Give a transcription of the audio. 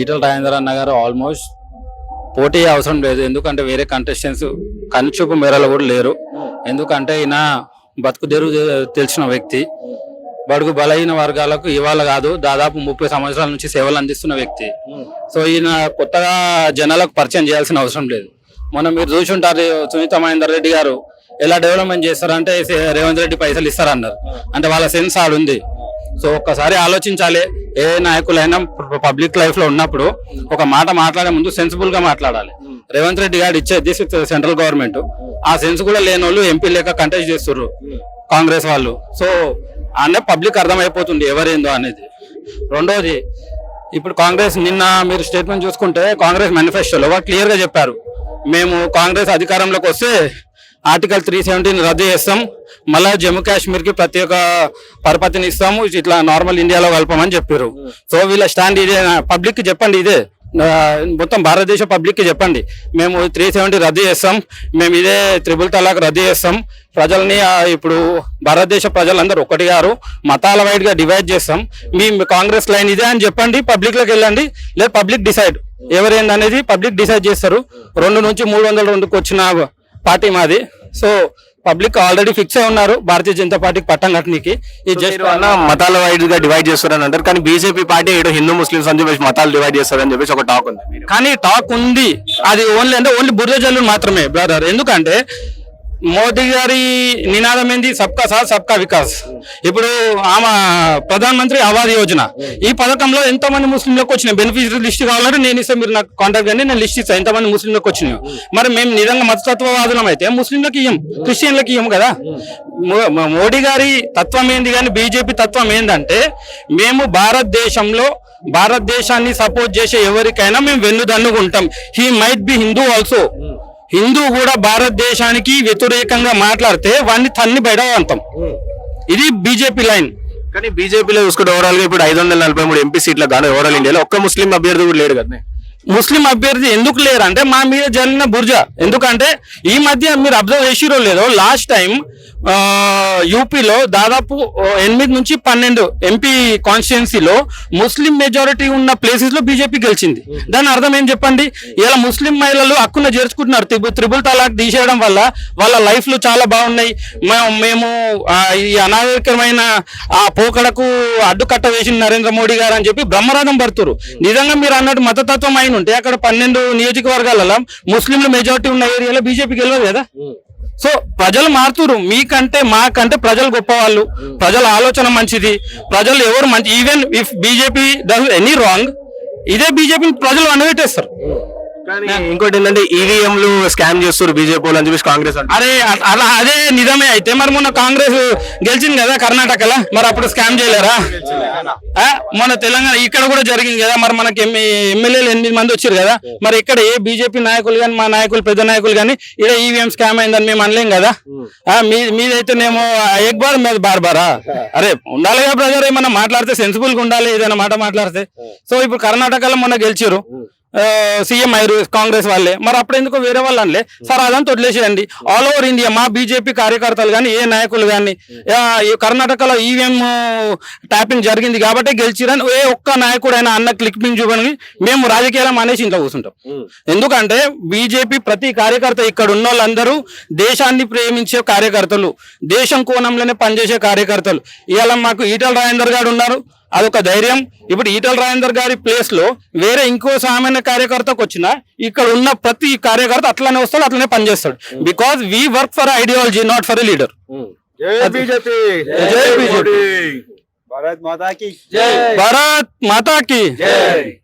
ఈటల రాజేంద్ర అన్న గారు ఆల్మోస్ట్ పోటీ అవసరం లేదు. ఎందుకంటే వేరే కంటెస్టెంట్స్ కనుచూపు మేరలో కూడా లేరు. ఎందుకంటే ఈయన బతుకు తెరువు తెలిసిన వ్యక్తి. బడుగు బలహీన వర్గాలకు ఇవాళ కాదు దాదాపు ముప్పై సంవత్సరాల నుంచి సేవలు అందిస్తున్న వ్యక్తి. సో ఈయన కొత్తగా జనాలకు పరిచయం చేయాల్సిన అవసరం లేదు. మనం మీరు చూసి ఉంటారు సునీత మహేందర్ రెడ్డి గారు ఎలా డెవలప్మెంట్ చేస్తారంటే రేవంత్ రెడ్డి పైసలు ఇస్తారన్నారు. అంటే వాళ్ళ సెన్స్ ఆడుంది. సో ఒక్కసారి ఆలోచించాలి ఏ నాయకులైనా పబ్లిక్ లైఫ్లో ఉన్నప్పుడు ఒక మాట మాట్లాడే ముందు సెన్సిబుల్గా మాట్లాడాలి. రేవంత్ రెడ్డి గారు ఇచ్చేది సెంట్రల్ గవర్నమెంట్ ఆ సెన్స్ కూడా లేని వాళ్ళు ఎంపీ లేక కంటెస్ట్ చేస్తున్నారు కాంగ్రెస్ వాళ్ళు. సో అనే పబ్లిక్ అర్థమైపోతుంది ఎవరేందో అనేది. రెండోది ఇప్పుడు కాంగ్రెస్ నిన్న మీరు స్టేట్మెంట్ చూసుకుంటే కాంగ్రెస్ మేనిఫెస్టోలో వాళ్ళు క్లియర్గా చెప్పారు. మేము కాంగ్రెస్ అధికారంలోకి వస్తే ఆర్టికల్ త్రీ సెవెంటీని రద్దు చేస్తాం మళ్ళా జమ్మూ కాశ్మీర్కి ప్రత్యేక పరపతిని ఇస్తాము. ఇట్లా నార్మల్ ఇండియాలో కలపమని చెప్పారు. సో వీళ్ళ స్టాండ్ ఇదే. పబ్లిక్కి చెప్పండి ఇదే. మొత్తం భారతదేశ పబ్లిక్కి చెప్పండి. మేము త్రీ సెవెంటీ రద్దు చేస్తాం. మేము ఇదే త్రిబుల్ తలాక్ రద్దు చేస్తాం. ప్రజల్ని ఇప్పుడు భారతదేశ ప్రజలందరూ ఒకటి గారు మతాల వైడ్గా డివైడ్ చేస్తాం. మీ కాంగ్రెస్ లైన్ ఇదే అని చెప్పండి. పబ్లిక్లోకి వెళ్ళండి. లేదు పబ్లిక్ డిసైడ్ ఎవరేంది అనేది పబ్లిక్ డిసైడ్ చేస్తారు. రెండు నుంచి మూడు వందల రెండుకు వచ్చిన పార్టీ మాది. సో పబ్లిక్ ఆల్రెడీ ఫిక్స్ అయి ఉన్నారు. భారతీయ జనతా పార్టీకి పట్టం కట్టనికి. ఈ జస్ట్ అన్న మతాల వైడ్గా డివైడ్ చేస్తారని అంటారు. కానీ బీజేపీ పార్టీ ఏదో హిందూ ముస్లిమ్స్ అని చెప్పేసి మతాలు డివైడ్ చేస్తారని చెప్పేసి ఒక టాక్ ఉంది. కానీ టాక్ ఉంది. అది ఓన్లీ అంటే ఓన్లీ బుర్ర జల్లు మాత్రమే బ్రదర్ ఎందుకంటే మోదీ గారి నినాదం ఏంది? సబ్కా సాత్ సబ్కా వికాస్. ఇప్పుడు ఆమె ప్రధాన మంత్రి ఆవాస్ యోజన. ఈ పథకంలో ఎంతో మంది ముస్లింలకు వచ్చినాయి? బెనిఫిషరీ లిస్ట్ కావాలంటే నేను ఇస్తే మీరు నాకు కాంటాక్ట్ కానీ నేను లిస్ట్ ఇస్తాను ఎంతమంది ముస్లింలకు వచ్చినాయి? మరి మేము నిజంగా మతతత్వవాదులం అయితే ముస్లింలకు ఇయ్యం క్రిస్టియన్లకు ఇయ్యం కదా? మోడీ గారి తత్వం ఏంది కానీ బీజేపీ తత్వం ఏంటంటే మేము భారతదేశంలో భారతదేశాన్ని సపోర్ట్ చేసే ఎవరికైనా మేము వెన్నుదన్నుకుంటాం he might be Hindu also Hindu కూడా భారతదేశానికి వ్యతిరేకంగా మాట్లాడితే వాడిని తన్ని బయట అంతం ఇది బీజేపీ లైన్. కానీ బీజేపీలో చూసుకుంటే ఓవరాల్గా ఇప్పుడు ఐదు వందల నలభై మూడు ఎంపీ సీట్ల గాను ఓవరాల్ ఇండియాలో ఒక్క ముస్లిం అభ్యర్థి కూడా లేడు కదా ముస్లిం అభ్యర్థి ఎందుకు లేరు? అంటే మా మీద జరిగిన బుర్జ. ఎందుకంటే ఈ మధ్య మీరు అబ్జర్వ్ చేసిరో లేదో లాస్ట్ టైం యూపీలో దాదాపు ఎనిమిది నుంచి పన్నెండు ఎంపీ కాన్స్టిట్యున్సీలో ముస్లిం మెజారిటీ ఉన్న ప్లేసెస్లో బీజేపీ గెలిచింది. దాని అర్థం ఏం చెప్పండి? ఇలా ముస్లిం మహిళలు హక్కున చేర్చుకుంటున్నారు. త్రిబుల్ తలాక్ తీసేయడం వల్ల వాళ్ళ లైఫ్లు చాలా బాగున్నాయి. మేము ఈ అనాగరికమైన ఆ పోకడకు అడ్డుకట్ట వేసిన నరేంద్ర మోడీ గారు అని చెప్పి బ్రహ్మరథం పడుతురు నిజంగా మీరు అన్నట్టు మతతత్వం అయిన ఉంటే అక్కడ పన్నెండు నియోజకవర్గాలలో ముస్లింలు మెజారిటీ ఉన్న ఏరియాలో బీజేపీ గెలవదు కదా. సో ప్రజలు మారుతురు. మీకంటే మాకంటే ప్రజలు గొప్పవాళ్ళు. ప్రజల ఆలోచన మంచిది. ప్రజలు ఎవరు మంచి even if BJP does any wrong ఇదే బీజేపీని ప్రజలు అనబెట్టేస్తారు కానీ ఇంకోటి ఏంటంటే ఈవీఎంలు స్కామ్ చేస్తారు బీజేపీ అని చెప్పేసి కాంగ్రెస్ అరే అలా అదే నిజమే. అయితే మరి మొన్న కాంగ్రెస్ గెలిచింది కదా కర్ణాటకలో. మరి అప్పుడు స్కామ్ చేయలేరా? ఆ? మన తెలంగాణ ఇక్కడ కూడా జరిగింది కదా. మరి మనకి ఎమ్మెల్యేలు ఎనిమిది మంది వచ్చారు కదా. మరి ఇక్కడ ఏ బీజేపీ నాయకులు కానీ మా నాయకులు పెద్ద నాయకులు కానీ ఇక్కడ ఈవీఎం స్కామ్ అయిందని మేము అనలేం కదా. మీదైతేనేమో ఎక్ బార్ మీద బార్ బారా అరే ఉండాలి కదా బ్రదర్ ఏమన్నా మాట్లాడితే సెన్సిబుల్గా ఉండాలి ఏదైనా మాట మాట్లాడితే. సో ఇప్పుడు కర్ణాటకలో మొన్న గెలిచారు. సీఎం అయ్యారు కాంగ్రెస్ వాళ్ళే. మరి అప్పుడు ఎందుకో వేరే వాళ్ళు అనలే? సార్ అదంతా వదిలేసేయండి. ఆల్ ఓవర్ ఇండియా మా బీజేపీ కార్యకర్తలు కానీ ఏ నాయకులు కానీ కర్ణాటకలో ఈవీఎం ట్యాపింగ్ జరిగింది కాబట్టి గెలిచిరని ఏ ఒక్క నాయకుడైనా అన్న క్లిప్పింగ్ చూపని మేము రాజకీయాలు అనేసి ఇంట్లో కూర్చుంటాం. ఎందుకంటే బీజేపీ ప్రతి కార్యకర్త ఇక్కడ ఉన్న వాళ్ళందరూ దేశాన్ని ప్రేమించే కార్యకర్తలు దేశం కోణంలోనే పనిచేసే కార్యకర్తలు. ఇవాళ మాకు ఈటల రాజేందర్ గారు ఉన్నారు. అదొక ధైర్యం. ఇప్పుడు ఈటల రాజేందర్ గారి ప్లేస్లో వేరే ఇంకో సామాన్య కార్యకర్తకు వచ్చిన ఇక్కడ ఉన్న ప్రతి కార్యకర్త అట్లనే వస్తాడు అట్లనే పనిచేస్తాడు. Because we work for ideology not for a leader మాతా కి భారత్ మాతాకి.